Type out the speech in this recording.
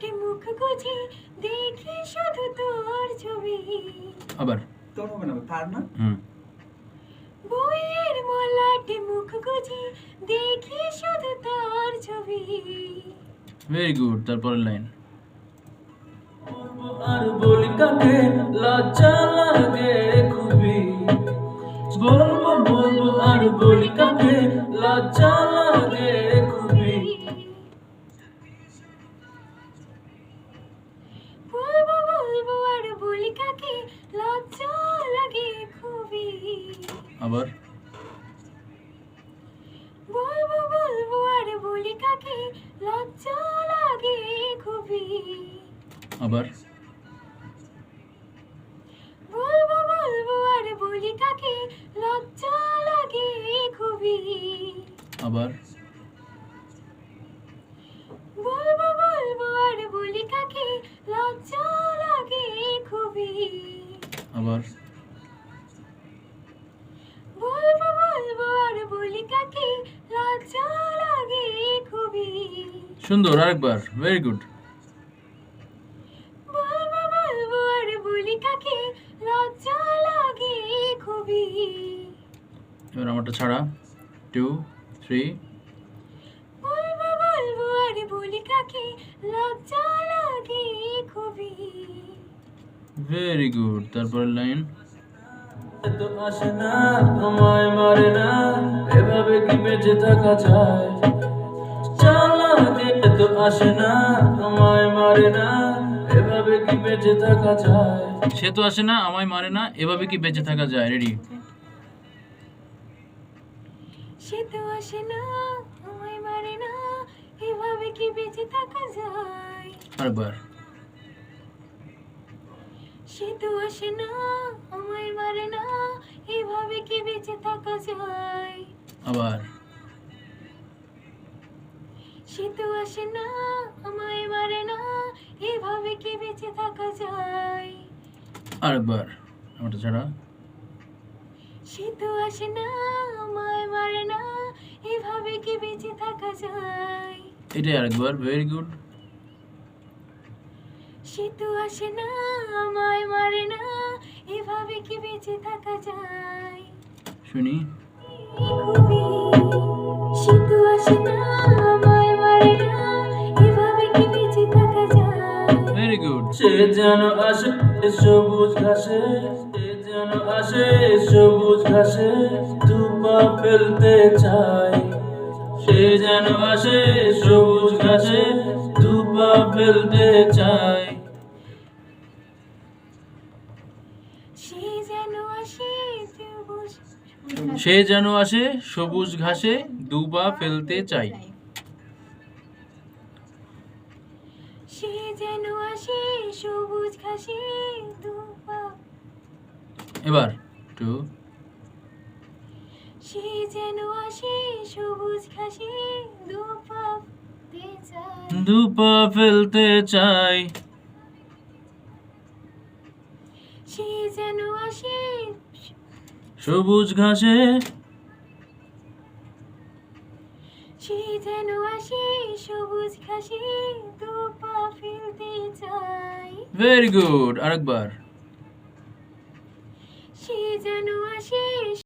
মলাটে মুখ গুজে দেখি শুধু তোর ছবি। আবার। তোর হবে না তার না? হুম। বইয়ের মলাটে মুখ গুজে দেখি শুধু তোর ছবি। ভেরি গুড তারপরের লাইন আর বলি কাকে লজ্জা লাগে খুবই। বলব বলব আর বলি কাকে লজ্জা লজ্জা লাগে খুবই। আবার? বলব বলব আর বলি কাকে? লজ্জা লাগে খুবই। আবার? বলব বলব আর বলি কাকে? লজ্জা লাগে খুবই। আবার? বলব বলব আর বলি কাকে? লজ্জা লাগে আবার? বলব বলব আর বলি কাকে? লজ্জা লাগে খুবই। সুন্দর আরেকবার। ভেরি গুড বলব বলব আর বলি কাকে? লজ্জা লাগে খুবই। এবার আমারটা ছাড়া। টু থ্রি বলব বলব আর বলি কাকে? লজ্জা লাগে খুবই। ভেরি গুড তারপর লাইন। তো আসে না তোমায় মারে না এভাবে কি বেঁচে থাকা যায়? চালা দিয়ে তো আসে না তোমায় মারে না এভাবে কি বেঁচে থাকা যায়? সে তো আসে না আমায় মারে না এভাবে কি বেঁচে থাকা যায়? রেডি সে তো আসে না আমায় মারে না এভাবে কি বেঁচে থাকা যায়? আরেকবার। সে তো আসে না আমায় মারে না এভাবে কি বেঁচে থাকা যায়? আবার? সে তো আসে না আমায় মারে না এভাবে কি বেঁচে থাকা যায়? আরেকবার আমারটা ছাড়া। সে তো আসে না আমায় মারে না এভাবে কি বেঁচে থাকা যায়? এটাই আরেকবার ভেরি গুড সে তো আসে না আমায় মারে না এভাবে কি বেঁচে থাকা যায়? শুনি। সে তো আসে না আমায় মারে না এভাবে কি বেঁচে থাকা যায়? ভেরি গুড সে যেন আসে সবুজ ঘাসে। সে যেন আসে সবুজ ঘাসে। দুপা ফেলতে চাই সে যেন আসে সবুজ ঘাসে। দুপা ফেলতে চাই সে যেন আসে সবুজ ঘাসে দুবা ফেলতে চাই। সে যেন আসে সবুজ ঘাসে দুপা এবার টু। সে যেন আসে সবুজ ঘাসে দুপা দুপা ফেলতে চাই। সে যেন আসে সবুজ ঘাসে। যেন আসে সবুজ ঘাসে দুপা ফেলতে চাই। ভেরি গুড আরেকবার। সে যেন আসে